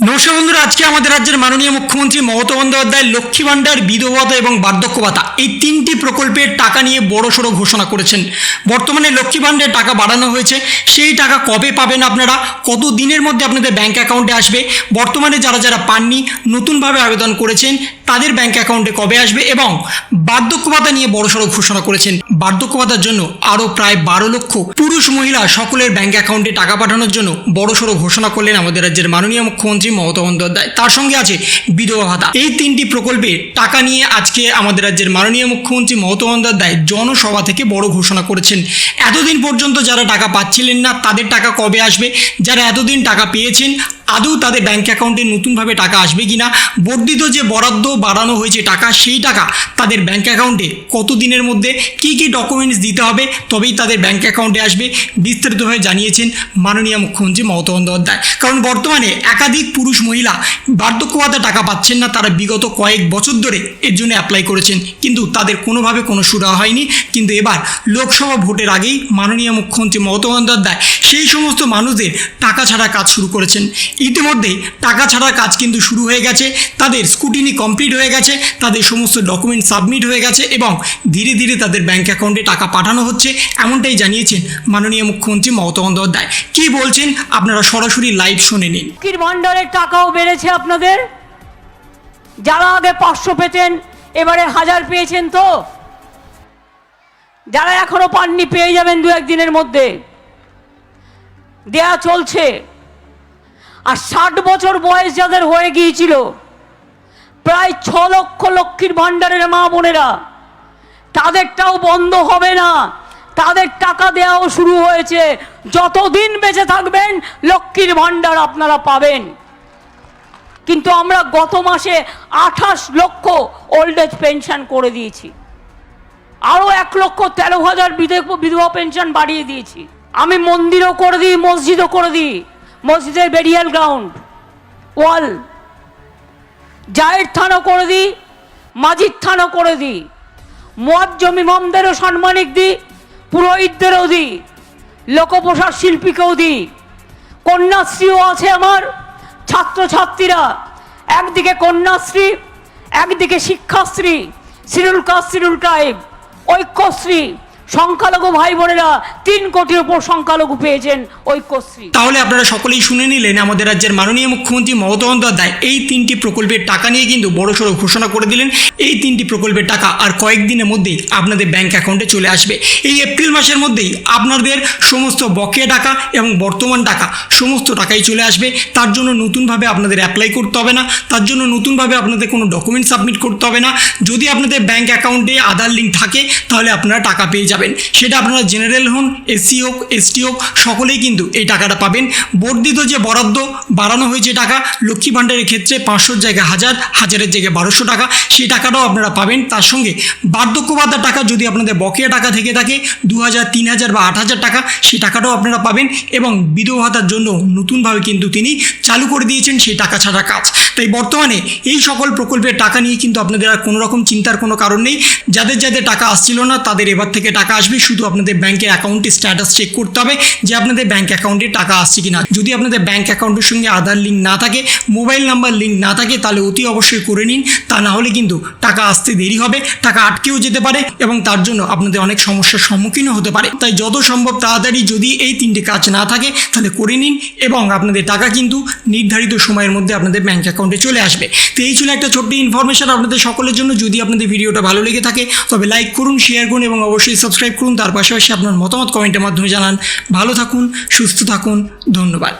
নমস্কার বন্ধুরা, আজকে আমাদের রাজ্যের মাননীয় মুখ্যমন্ত্রী মমতা বন্দ্যোপাধ্যায়, লক্ষ্মী ভাণ্ডার, বিধবতা এবং বার্ধক্য ভাতা এই তিনটি প্রকল্পের টাকা নিয়ে বড়সড় ঘোষণা করেছেন। বর্তমানে লক্ষ্মী ভাণ্ডারের টাকা বাড়ানো হয়েছে। সেই টাকা কবে পাবেন আপনারা? কত দিনের মধ্যে আপনাদের ব্যাঙ্ক অ্যাকাউন্টে আসবে? বর্তমানে যারা যারা পাননি, নতুনভাবে আবেদন করেছেন তাদের ব্যাংক অ্যাকাউন্টে কবে আসবে এবং বার্ধক্য ভাতা নিয়ে বড়সড় ঘোষণা করেছেন। বার্ধক্য ভাতার জন্য আরও প্রায় বারো লক্ষ পুরুষ মহিলা সকলের ব্যাংক অ্যাকাউন্টে টাকা পাঠানোর জন্য বড়সড় ঘোষণা করলেন আমাদের রাজ্যের মাননীয় মুখ্যমন্ত্রী মমতা বন্দ্যোপাধ্যায়। তার সঙ্গে আছে বিধবা ভাতা। এই তিনটি প্রকল্পে টাকা নিয়ে আজকে আমাদের রাজ্যের মাননীয় মুখ্যমন্ত্রী মমতা বন্দ্যোপাধ্যায় জনসভা থেকে বড় ঘোষণা করেছেন। এতদিন পর্যন্ত যারা টাকা পাচ্ছিলেন না, তাদের টাকা কবে আসবে? যারা এতদিন টাকা পেয়েছেন, আদৌ তাদের ব্যাংক অ্যাকাউন্টে নতুনভাবে টাকা আসবে কিনা? বর্ধিত যে বরাদ্দ বাড়ানো হয়েছে টাকা, সেই টাকা তাদের ব্যাঙ্ক অ্যাকাউন্টে কত দিনের মধ্যে কি কি ডকুমেন্টস দিতে হবে তবেই তাদের ব্যাঙ্ক অ্যাকাউন্টে আসবে, বিস্তারিতভাবে জানিয়েছেন মাননীয় মুখ্যমন্ত্রী মমতা বন্দ্যোপাধ্যায়। কারণ বর্তমানে একাধিক পুরুষ মহিলা বার্ধক্য টাকা পাচ্ছেন না, তারা বিগত কয়েক বছর ধরে এর জন্য অ্যাপ্লাই করেছেন, কিন্তু তাদের কোনোভাবে কোনো সুরা হয়নি। কিন্তু এবার লোকসভা ভোটের আগেই মাননীয় মুখ্যমন্ত্রী মমতা বন্দ্যোপাধ্যায় সেই সমস্ত মানুষদের টাকা ছাড়া কাজ শুরু করেছেন। ইতিমধ্যেই টাকা ছাড়ার কাজ কিন্তু শুরু হয়ে গেছে। তাদের স্কুটিনি কমপ্লিট হয়ে গেছে। তাদের সমস্ত ডকুমেন্ট সাবমিট হয়ে গেছে এবং ধীরে ধীরে তাদের ব্যাংক অ্যাকাউন্টে টাকা পাঠানো হচ্ছে। এমনটাই জানিয়েছেন মাননীয় মুখ্যমন্ত্রী মমতা বন্দ্যোপাধ্যায়। কী বলছেন আপনারা সরাসরি লাইভ শুনে নিন। ভাণ্ডারের টাকাও বেড়েছে আপনাদের। যারা আগে পাঁচশো পেতেন, এবারে হাজার পেয়েছেন তো। যারা এখনও পাননি, পেয়ে যাবেন দু একদিনের মধ্যে। দেয়া চলছে। আর ষাট বছর বয়স যাদের হয়ে গিয়েছিল, প্রায় ছ লক্ষ লক্ষ্মীর ভাণ্ডারের মা বোনেরা, তাদেরটাও বন্ধ হবে না। তাদের টাকা দেওয়াও শুরু হয়েছে। যতদিন বেঁচে থাকবেন, লক্ষ্মীর ভাণ্ডার আপনারা পাবেন। কিন্তু আমরা গত মাসে আঠাশ লক্ষ ওল্ড এজ পেনশন করে দিয়েছি। আরও এক লক্ষ তেরো হাজার বিধব- বিধবা পেনশন বাড়িয়ে দিয়েছি। আমি মন্দিরও করে দিই, মসজিদও করে দিই। মসজিদের বেরিয়াল গ্রাউন্ড ওয়াল জায়ের থানও করে দিই মাজির থানও করে দিই। মোয়াজ্জম ইমামদেরও সাম্মানিক দিই, পুরোহিতদেরও দিই, লোকপ্রসাদ শিল্পীকেও দিই। কন্যাশ্রীও আছে আমার, ছাত্রছাত্রীরা। একদিকে কন্যাশ্রী, একদিকে শিক্ষাশ্রী সিরুল কাজ সিরুল টাইপ ঐক্যশ্রী। সংখ্যালঘু ভাই বোনেরা তিন কোটির উপর সংখ্যালঘু পেয়েছেন ঐক্যশ্রী। তাহলে আপনারা সকলেই শুনে নিলেন, আমাদের রাজ্যের মাননীয় মুখ্যমন্ত্রী মমতা বন্দ্যোপাধ্যায় এই তিনটি প্রকল্পের টাকা নিয়ে কিন্তু বড়সড় ঘোষণা করে দিলেন। এই তিনটি প্রকল্পের টাকা আর কয়েকদিনের মধ্যেই আপনাদের ব্যাংক অ্যাকাউন্টে চলে আসবে। এই এপ্রিল মাসের মধ্যেই আপনাদের সমস্ত বকেয়া টাকা এবং বর্তমান টাকা সমস্ত টাকাই চলে আসবে। তার জন্য নতুনভাবে আপনাদের অ্যাপ্লাই করতে হবে না। তার জন্য নতুনভাবে আপনাদের কোনো ডকুমেন্ট সাবমিট করতে হবে না। যদি আপনাদের ব্যাংক অ্যাকাউন্টে আধার লিঙ্ক থাকে, তাহলে আপনারা টাকা পেয়ে যাবেন। সেটা আপনারা জেনারেল হন, এসসি হোক, এসটি হোক, সকলেই কিন্তু এই টাকাটা পাবেন। বর্ধিত যে বরাদ্দ বাড়ানো হয়েছে টাকা, লক্ষ্মী ভাণ্ডারের ক্ষেত্রে পাঁচশোর জায়গায় হাজার, হাজারের জায়গায় বারোশো টাকা, সেই টাকাটাও আপনারা পাবেন। তার সঙ্গে বার্ধক্য ভাতার টাকা যদি আপনাদের বকেয়া টাকা থেকে থাকে দু হাজার তিন হাজার বা আট হাজার টাকা, সেই টাকাটাও আপনারা পাবেন এবং বিধবা ভাতার জন্য নতুনভাবে কিন্তু তিনি চালু করে দিয়েছেন সেই টাকা ছাড়া কাজ। তাই বর্তমানে এই সকল প্রকল্পের টাকা নিয়ে কিন্তু আপনাদের আর কোনো রকম চিন্তার কোনো কারণ নেই। যাদের যাদের টাকা আসছিল না, তাদের এবার থেকে টাকা আসবে, শুধু আপনাদের ব্যাংকের অ্যাকাউন্টে স্ট্যাটাস চেক করতে হবে যে আপনাদের ব্যাংক অ্যাকাউন্টে টাকা আসছে কিনা। যদি আপনাদের ব্যাংক অ্যাকাউন্টের সঙ্গে আধার লিঙ্ক না থাকে মোবাইল নাম্বার লিঙ্ক না থাকে, তাহলে অতি অবশ্যই করে নিন। তা না হলে কিন্তু টাকা আসতে দেরি হবে, টাকা আটকেও যেতে পারে এবং তার জন্য আপনাদের অনেক সমস্যার সম্মুখীনও হতে পারে। তাই যত সম্ভব তাড়াতাড়ি যদি এই তিনটে কাজ না থাকে, তাহলে করে নিন এবং আপনাদের টাকা কিন্তু নির্ধারিত সময়ের মধ্যে আপনাদের ব্যাংক অ্যাকাউন্টে চলে আসবে। তো এই ছিল একটা ছোট্ট ইনফরমেশন আপনাদের সকলের জন্য। যদি আপনাদের ভিডিওটা ভালো লেগে থাকে, তবে লাইক করুন শেয়ার করুন এবং অবশ্যই সাবস্ক্রাইব করুন তার পাশাপাশি আপনার মতামত কমেন্টের মাধ্যমে জানান। ভালো থাকুন সুস্থ থাকুন ধন্যবাদ।